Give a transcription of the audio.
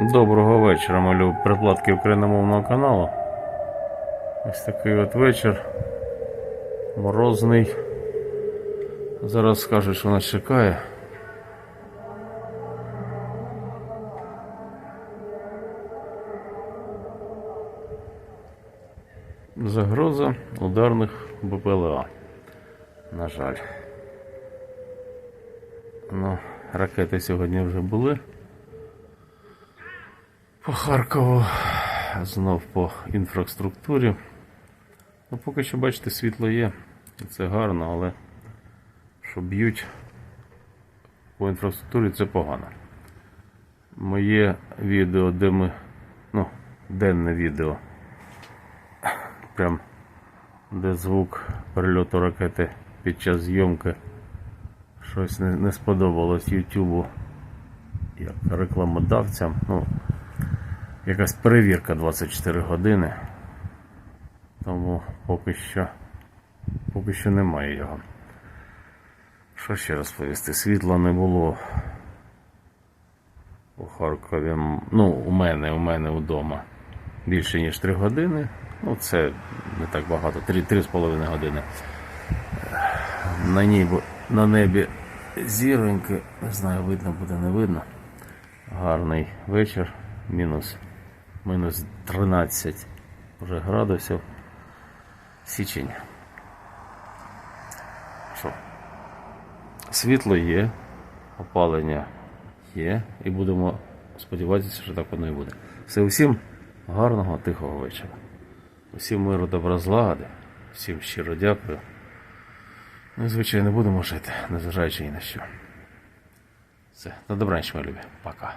Доброго вечора, малю прикладки україномовного каналу. Ось такий от вечір. Морозний. Зараз скажуть, що нас чекає. Загроза ударних БПЛА. На жаль. Ну, ракети сьогодні вже були. По Харкову, знов по інфраструктурі. Ну, поки що, бачите, світло є, і це гарно, але що б'ють по інфраструктурі, це погано. Моє відео, де ми, ну, денне відео, прям де звук перельоту ракети під час зйомки щось не, не сподобалось Ютубу як рекламодавцям. Ну, якась перевірка 24 години. Тому поки що поки що немає його. Що ще розповісти? Світла не було у Харкові. Ну, у мене, у мене вдома більше ніж 3 години. Ну, це не так багато, 3, 3,5 години. На небі, на небі зіроньки, не знаю, видно буде, не видно. Гарний вечір, мінус, мінус 13 вже градусів. Січень. Що? Світло є, опалення є, і будемо сподіватися, що так воно і буде. Все, усім гарного, тихого вечора. Усім миру, добра злагоди, всім щиро дякую. Ну і звичайно будемо жити, незважаючи ні на що. Все, на добраніч, мої любі. Пока.